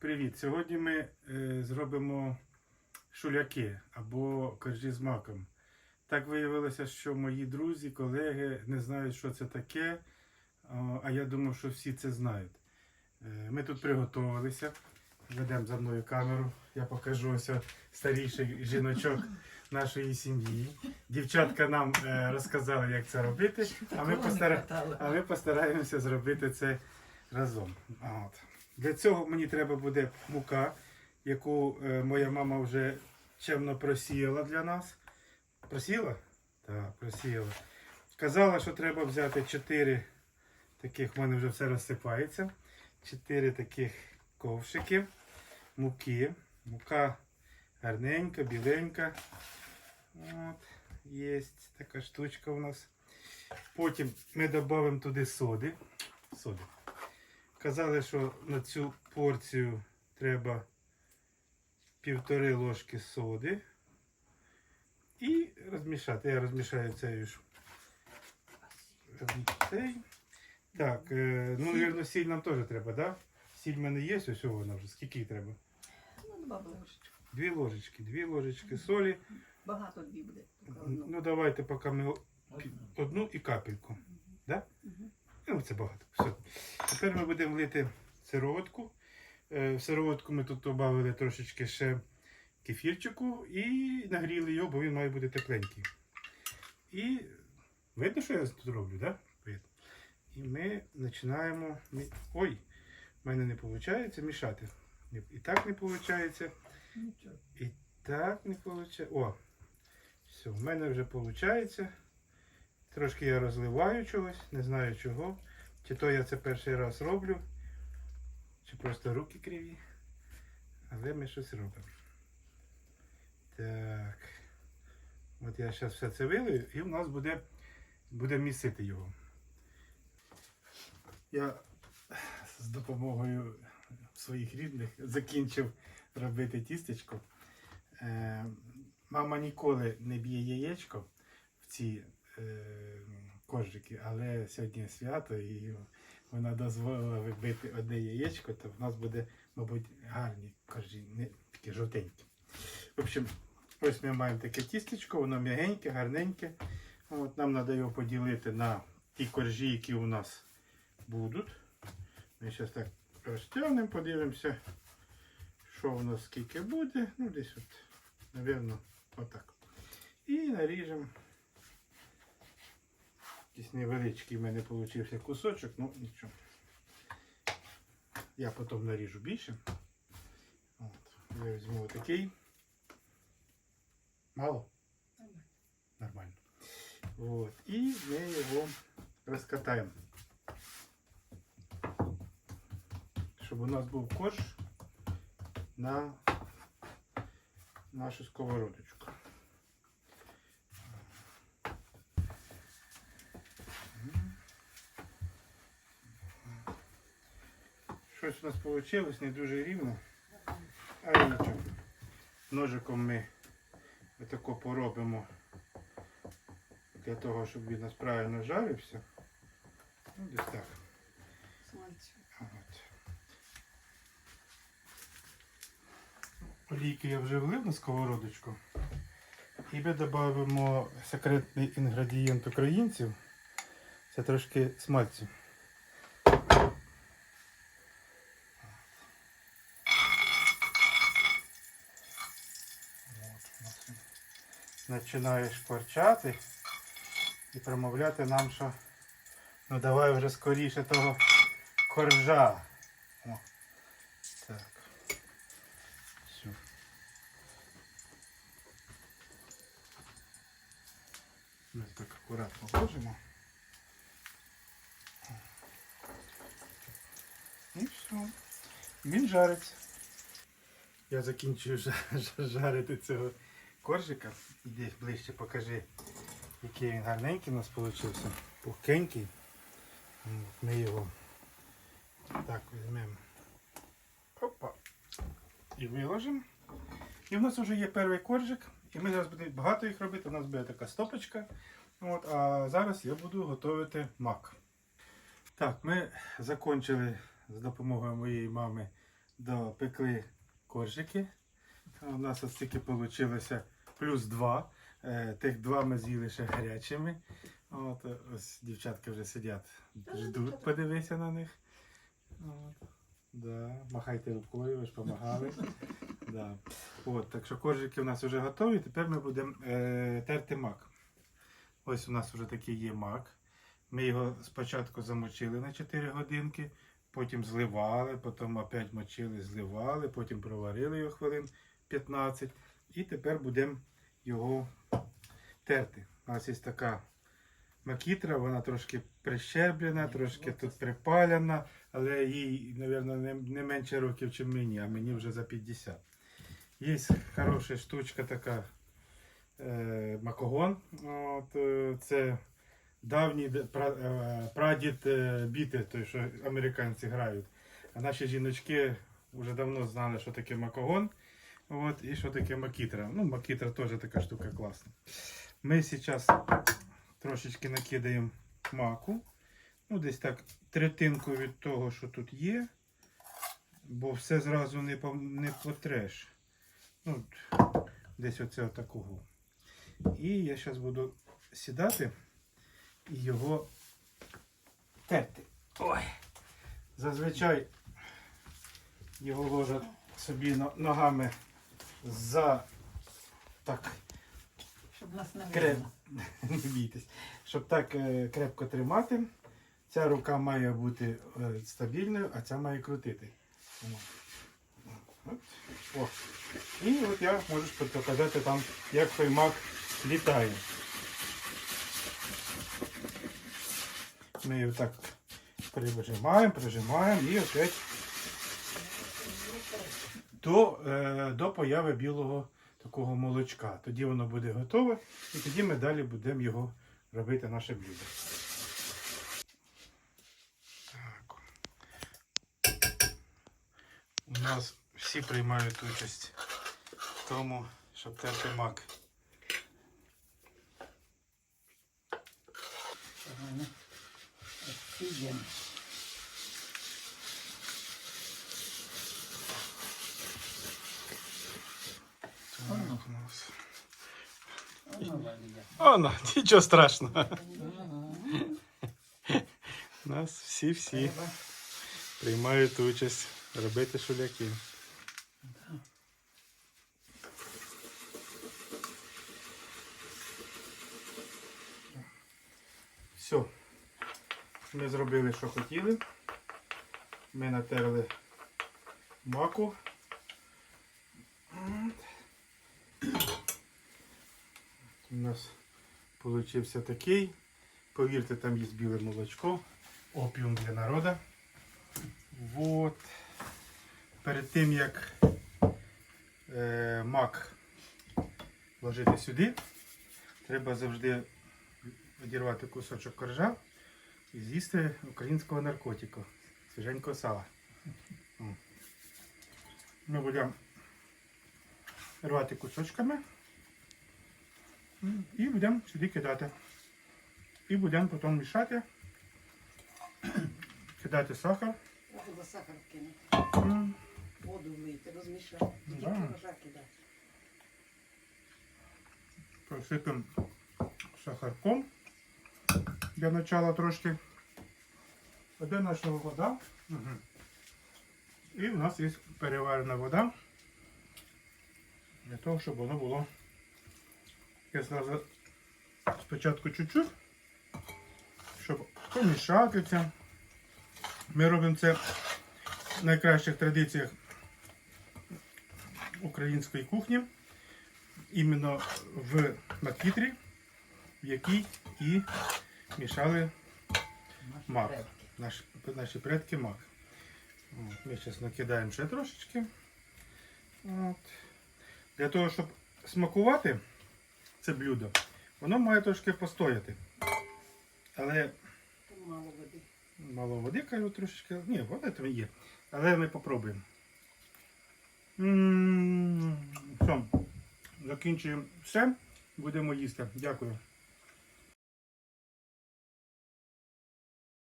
Привіт! Сьогодні ми е, зробимо шуляки або коржі з маком. Так виявилося, що мої друзі, колеги не знають, що це таке, а, я думав, що всі це знають. Е, ми тут приготувалися. Ведемо за мною камеру. Я покажу ось старіший жіночок нашої сім'ї. Дівчатка нам е, розказали, як це робити, а ми, постара... а ми постараємося зробити це разом. От. Для цього мені треба буде мука, яку е, моя мама вже чемно просіяла для нас. Просіяла? Так, просіяла. Казала, що треба взяти 4 таких, в мене вже все розсипається. 4 таких ковшиків муки. Мука гарненька, біленька. От, є така штучка у нас. Потім ми додамо туди соди. Соди. Казали, що на цю порцію треба півтори ложки соди. І розмішати. Я розмішаю цей. Цей. Так, е, ну, вірно, сіль нам теж треба, так? Да? Сіль в мене є, ось вона вже. Скільки їй треба? Ну, два ложечки. Дві ложечки, дві ложечки солі. Багато дві буде. Ну давайте поки ми одну і капельку. Да? Мгм. Ну, це багато. Все. Тепер ми будемо лити сироватку. Е, В сироватку ми тут додали трошечки ще кефірчику і нагріли його, бо він має бути тепленький. І видно, що я тут роблю, так? Да? І ми починаємо. Ой, в мене не виходить мішати. І так не виходить. І так не виходить. О, все, в мене вже виходить. Трошки я розливаю чогось, не знаю чого. Чи то я це перший раз роблю, чи просто руки криві. Але ми щось робимо. Так. От я зараз все це вилию і в нас буде, буде місити його. Я з допомогою своїх рідних закінчив робити тістечко. Е, мама ніколи не б'є яєчко в ці е, коржики, але сьогодні свято і вона дозволила вибити одне яєчко, то в нас буде, мабуть, гарні коржі, не такі жовтенькі. В общем, ось ми маємо таке тістечко, воно м'ягеньке, гарненьке. От, нам треба його поділити на ті коржі, які у нас будуть. Ми зараз так розтягнемо, подивимося що у нас скільки буде. Ну, десь от, напевно, отак. І наріжемо. Якийсь невеличкий в мене вийшов кусочок, ну нічого. Я потім наріжу більше. От. Я візьму отакий. Мало? Нормально. От. І ми його розкатаємо. Щоб у нас був корж на нашу сковородочку. Щось у нас вийшло не дуже рівно, але нічого. Ножиком ми отако поробимо для того, щоб він у нас правильно жарився. Ну, десь так. От. Олійки я вже влив на сковородочку. І ми додамо секретний інгредієнт українців. Це трошки смальцю. От, у нас він Починає шкварчати і промовляти нам, що ну давай вже скоріше того коржа. О, так. Все. Ми так акуратно ложимо. І все. Він жариться. Я закінчую жа- жа- жарити цього коржика. Іди ближче покажи, який він гарненький у нас вийшов. Пухкенький. Ми його так візьмемо. Опа. І виложимо. І в нас вже є перший коржик. І ми зараз будемо багато їх робити. У нас буде така стопочка. От, а зараз я буду готувати мак. Так, ми закінчили з допомогою моєї мами Да, пекли коржики. У нас ось тільки вийшло плюс два. Е, Тих два ми з'їли ще гарячими. От, ось дівчатки вже сидять, ждуть, подивися на них. От. Да. Махайте рукою, ви ж допомагали. Да. От, так що коржики у нас вже готові. Тепер ми будемо е, терти мак. Ось у нас вже такий є мак. Ми його спочатку замочили на 4 годинки, потім зливали, потім опять мочили, зливали, потім проварили його хвилин 15. І тепер будемо його терти. У нас є така макітра, вона трошки прищерблена, трошки тут припалена, але їй, мабуть, не, менше років, ніж мені, а мені вже за 50. Є хороша штучка така е, макогон. От, е, це давній е, прадід е, біти, той, що американці грають. А наші жіночки вже давно знали, що таке макогон. От, і що таке макітра. Ну, макітра теж така штука класна. Ми зараз трошечки накидаємо маку. Ну, десь так третинку від того, що тут є. Бо все зразу не, не потреш. Ну, десь оце отакого. І я зараз буду сідати і його терти. Ой. Зазвичай його ложать собі ногами за так Щоб нас не креп... не бійтесь, щоб так е, крепко тримати. Ця рука має бути е, стабільною, а ця має крутити. О. І от я можу показати там, як той мак літає. Ми його так прижимаємо, прижимаємо і опять до, е, до появи білого такого молочка. Тоді воно буде готове, і тоді ми далі будемо його робити наше блюдо. Так. У нас всі приймають участь в тому, щоб терти мак. Офігенно. Так, у нас. Воно Валія. Оно, нічого страшного. Нас всі-всі приймають участь робити шуляки. Все. Ми зробили, що хотіли. Ми натерли маку. От. У нас получився такий. Повірте, там є біле молочко. Опіум для народу. Вот. Перед тим як е, мак вложити сюди, треба завжди відірвати кусочок коржа і з'їсти українського наркотику, свіженького сала. Ми будемо рвати кусочками і будемо сюди кидати. І будемо потім мішати, кидати сахар. Туди сахар кинути. М. Воду влити, розмішати. Тільки Да. ножа кидати. Посипемо сахарком для начала трошки. Де наша вода. Угу. І в нас є переварена вода. Для того, щоб воно було я зразу спочатку чуть-чуть, щоб помішати це. Ми робимо це в найкращих традиціях української кухні іменно в макітрі, в якій і мішали Мак. предки. наш, наші предки мак. От, ми зараз накидаємо ще трошечки. От. Для того, щоб смакувати це блюдо, воно має трошки постояти. Але мало води. мало води, кажу, трошечки. Ні, вода там є. Але ми попробуємо. Все. Закінчуємо все. Будемо їсти. Дякую.